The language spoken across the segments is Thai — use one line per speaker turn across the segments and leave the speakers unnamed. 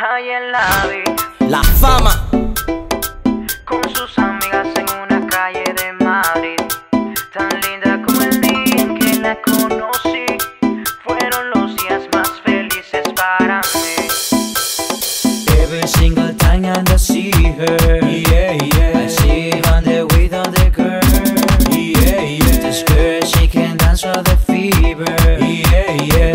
Ayer la vi
La fama.
con sus amigas en una calle de Madrid. Tan linda como el día en que la conocí. Fueron los días más felices para mí.
Every single time I see her, yeah, yeah. I see on the with other girl, yeah, yeah. This girl she can dance for the fever, yeah, yeah.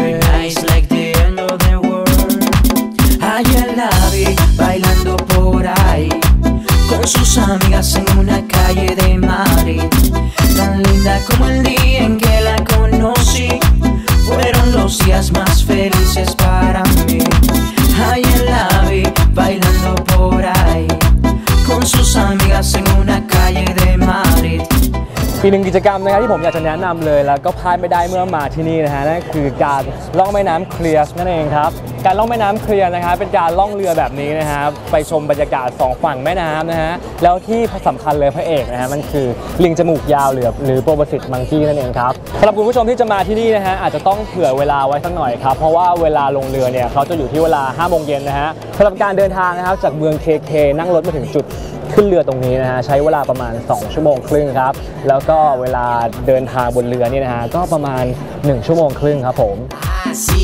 ปีกหนึ่งกิจกรรมนะครับที่ผมอยากจะแนะนำเลย แล้วก็พลาดไม่ได้เมื่อมาที่นี่นะฮะนั่นคือการล่องแม่น้ำเคลียร์นั่นเองครับการล่องแม่น้ำเคลียร์นะครับเป็นการล่องเรือแบบนี้นะฮะไปชมบรรยากาศสองฝั่งแม่น้ำนะฮะแล้วที่สำคัญเลยพระเอกนะฮะมันคือลิงจมูกยาวหรือหรือโปรบสิตมังกี้นั่นเองครับสำหรับคุณผู้ชมที่จะมาที่นี่นะฮะอาจจะต้องเผื่อเวลาไว้สักหน่อยครับเพราะว่าเวลาลงเรือเนี่ยเขาจะอยู่ที่เวลา5โมงเย็นนะฮะสำหรับการเดินทางนะครับจากเมืองเคเคนั่งรถมาถึงจุด ขึ้นเรือตรงนี้นะฮะใช้เวลาประมาณ 2 ชั่วโมงครึ่งครับ แล้วก็เวลาเดินทางบนเรือนี่นะฮะก็ประมาณ 1 ชั่วโมงครึ่งครับผม
Ah, sí,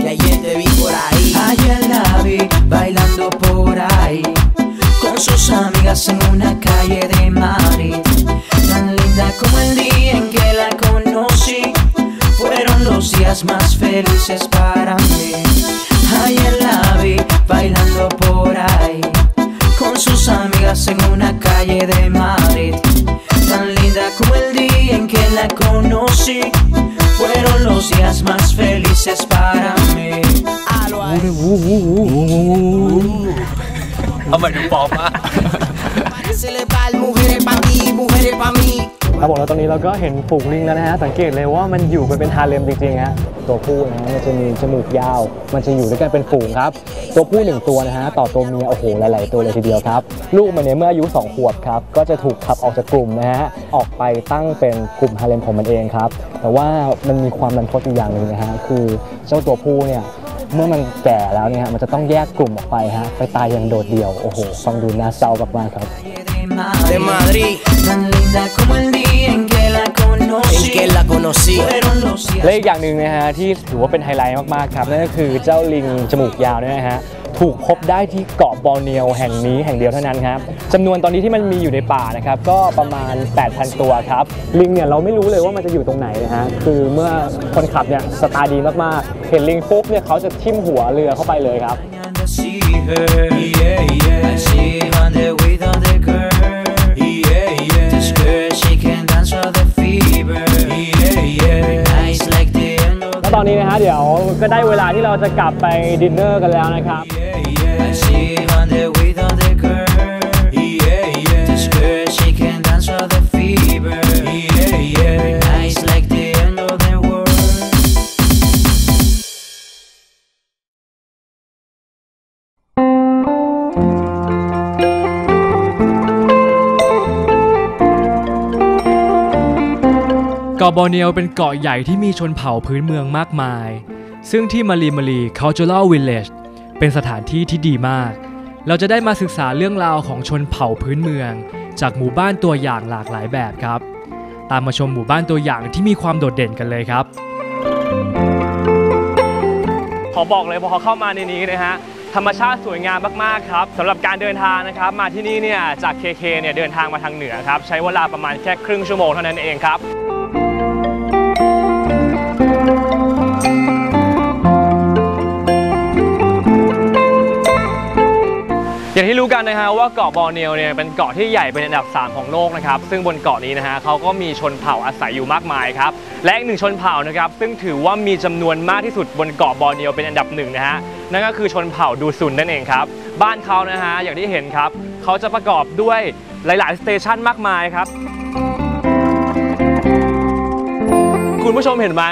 que ayer te vi por ahí. Ayer la vi bailando por ahí con sus amigas en una calle de Madrid. Tan linda como el día en que la conocí. Fueron los días más felices para mí. Ayer la
เอาเหมือนปอมมาก
Parece letal, mujeres pa' ti, mujeres pa' mí.
ครับผมแล้วตอนนี้เราก็เห็นฝูงลิงแล้วนะฮะ สังเกตเลยว่ามันอยู่กันเป็นฮาเลมจริงๆฮะตัวผู้นะฮะมันจะมีจมูกยาว มันจะอยู่ด้วยกันเป็นฝูงครับ ตัวผู้หนึ่งตัวนะฮะต่อตัวเมียโอ้โหหลายๆตัวเลยทีเดียวครับ ลูกมันเนี่ยเมื่ออายุ2ขวบครับก็จะถูกขับออกจากกลุ่มนะฮะออกไปตั้งเป็นกลุ่มฮาเลมของมันเองครับ แต่ว่ามันมีความรันทดอีกอย่างหนึ่งนะฮะคือเจ้าตัวผู้เนี่ย เมื่อมันแก่แล้วเนี่ยมันจะต้องแยกกลุ่มออกไปฮะไปตายอย่างโดดเดี่ยว โอ้โหฟังดูน่าเศร้ามากๆครับ
De Madrid, tan linda como el día en que la conocí. En que la conocí. Fueron los días
และอีกอย่างหนึ่งนะฮะที่ถือว่าเป็นไฮไลท์มากๆครับนั่นก็คือเจ้าลิงจมูกยาวเนี่ยนะฮะ ถูกพบได้ที่เกาะบอร์เนียวแห่งนี้แห่งเดียวเท่านั้นครับจำนวนตอนนี้ที่มันมีอยู่ในป่านะครับก็ประมาณ 8,000 ตัวครับลิงเนี่ยเราไม่รู้เลยว่ามันจะอยู่ตรงไหนนะฮะคือเมื่อคนขับเนี่ยสตาร์ดีมากๆเห็นลิงปุ๊บเนี่ยเขาจะทิ่มหัวเรือเข้าไปเลยครับ
to see her. Yeah, yeah. I see on the with other girl. Yeah, yeah. This girl, she can dance for the fever. Yeah, yeah. Nice like the end of
แล้วตอนนี้นะฮะเดี๋ยวก็ได้เวลาที่เราจะกลับไปดินเนอร์กันแล้วนะครับ
กาะบอร์เนียวเป็นเกาะใหญ่ที่มีชนเผ่าพื้นเมืองมากมาย ซึ่งที่มารีมารี Cultural Village เเป็นสถานที่ที่ดีมาก เราจะได้มาศึกษาเรื่องราวของชนเผ่าพื้นเมือง จากหมู่บ้านตัวอย่างหลากหลายแบบครับ ตามมาชมหมู่บ้านตัวอย่างที่มีความโดดเด่นกันเลยครับ
ขอบอกเลยพอเข้ามาในนี้นะฮะธรรมชาติสวยงามมาก ๆ ครับสำหรับการเดินทางนะครับ มาที่นี่เนี่ยจาก KK เนี่ยเดินทางมาทางเหนือครับ ใช้เวลาประมาณแค่ครึ่งชั่วโมงเท่านั้นเองครับ กันนะฮะว่าเกาะบอร์เนียวเนี่ยเป็นเกาะที่ใหญ่เป็นอันดับ 3 ของโลกนะครับซึ่งบนเกาะนี้นะฮะเขาก็มีชนเผ่าอาศัยอยู่มากมายครับและอีกหนึ่งชนเผ่านะครับซึ่งถือว่ามีจำนวนมากที่สุดบนเกาะบอร์เนียวเป็นอันดับหนึ่งนะฮะนั่นก็คือชนเผ่าดูซุนนั่นเองครับบ้านเขานะฮะอย่างที่เห็นครับเขาจะประกอบด้วยหลาย ๆ สเตชันมากมายครับคุณผู้ชมเห็นไหม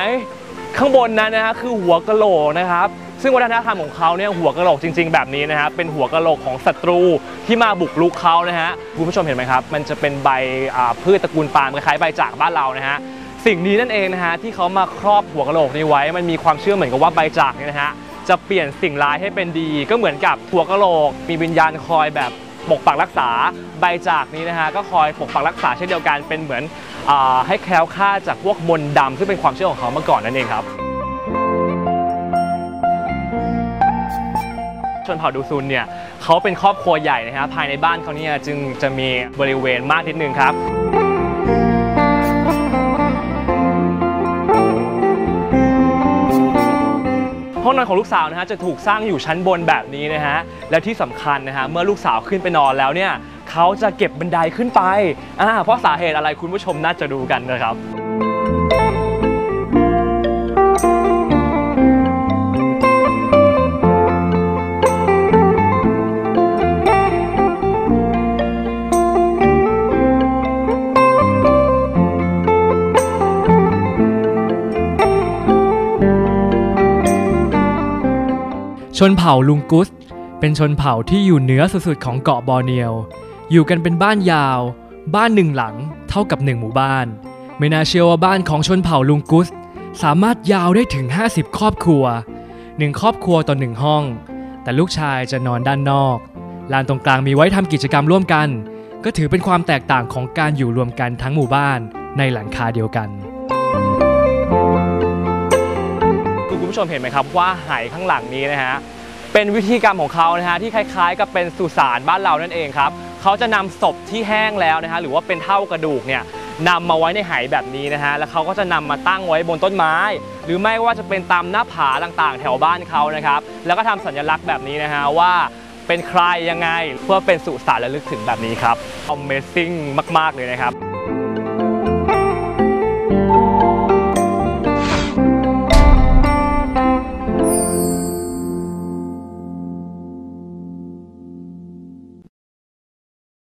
ข้างบนนั้นนะฮะคือหัวกะโหลกนะครับ ซึ่งวัฒนธรรมของเขาเนี่ยหัวกะโหลกจริง ๆ แบบนี้นะฮะเป็นหัวกะโหลกของศัตรูที่มาบุกรุกเขานะฮะคุณผู้ชมเห็นไหมครับ มันจะเป็นใบพืชตระกูลปาล์มคล้ายๆใบจากบ้านเรานะฮะสิ่งนี้นั่นเองนะฮะที่เขามาครอบหัวกะโหลกนี้ไว้ มันมีความเชื่อเหมือนกับว่าใบจากเนี่ยนะฮะจะเปลี่ยนสิ่งร้ายให้เป็นดี ก็เหมือนกับหัวกะโหลก มีวิญญาณคอยแบบปกปักรักษาใบจากนี้นะฮะก็คอยปกปักรักษาเช่นเดียวกันเป็นเหมือนอให้แคล้วคลาดจากพวกมนต์ดำซึ่งเป็นความเชื่อของเขาเมื่อก่อนนั่นเองครับ นเผ่าดูซุนเนี่ยเขาเป็นครอบครัวใหญ่นะฮะภายในบ้านเขาเนี่ยจึงจะมีบริเวณมากนิดนึงครับห้องนอนของลูกสาวนะฮะจะถูกสร้างอยู่ชั้นบนแบบนี้นะฮะและที่สำคัญนะฮะเมื่อลูกสาวขึ้นไปนอนแล้วเนี่ยเขาจะเก็บบันไดขึ้นไปอ่าเพราะสาเหตุอะไรคุณผู้ชมน่าจะดูกันนะครับ
ชนเผ่าลุงกุส เป็นชนเผ่าที่อยู่เหนือสุดๆของเกาะบอร์เนียว อยู่กันเป็นบ้านยาว บ้านหนึ่งหลังเท่ากับหนึ่งหมู่บ้าน ไม่น่าเชื่อว่าบ้านของชนเผ่าลุงกุส สามารถยาวได้ถึง 50 ครอบครัวหนึ่งครอบครัวต่อหนึ่งห้อง แต่ลูกชายจะนอนด้านนอก ลานตรงกลางมีไว้ทำกิจกรรมร่วมกัน ก็ถือเป็นความแตกต่างของการอยู่รวมกันทั้งหมู่บ้านในหลังคาเดียวกัน
ผู้ชมเห็นไหมครับว่าไหข้างหลังนี้นะฮะเป็นวิธีกรรมของเขานะฮะที่คล้ายๆ กับเป็นสุสานบ้านเรานั่นเองครับเขาจะนำศพที่แห้งแล้วนะฮะหรือว่าเป็นเท่ากระดูกเนี่ยนำมาไว้ในไหแบบนี้นะฮะแล้วเขาก็จะนำมาตั้งไว้บนต้นไม้ หรือไม่ว่าจะเป็นตามหน้าผาต่างๆ แถวบ้านเขานะครับแล้วก็ทำสัญลักษณ์แบบนี้นะฮะว่าเป็นใครยังไงเพื่อเป็นสุสานระลึกถึงแบบนี้ครับ Amazing มาก ๆ เลยนะครับ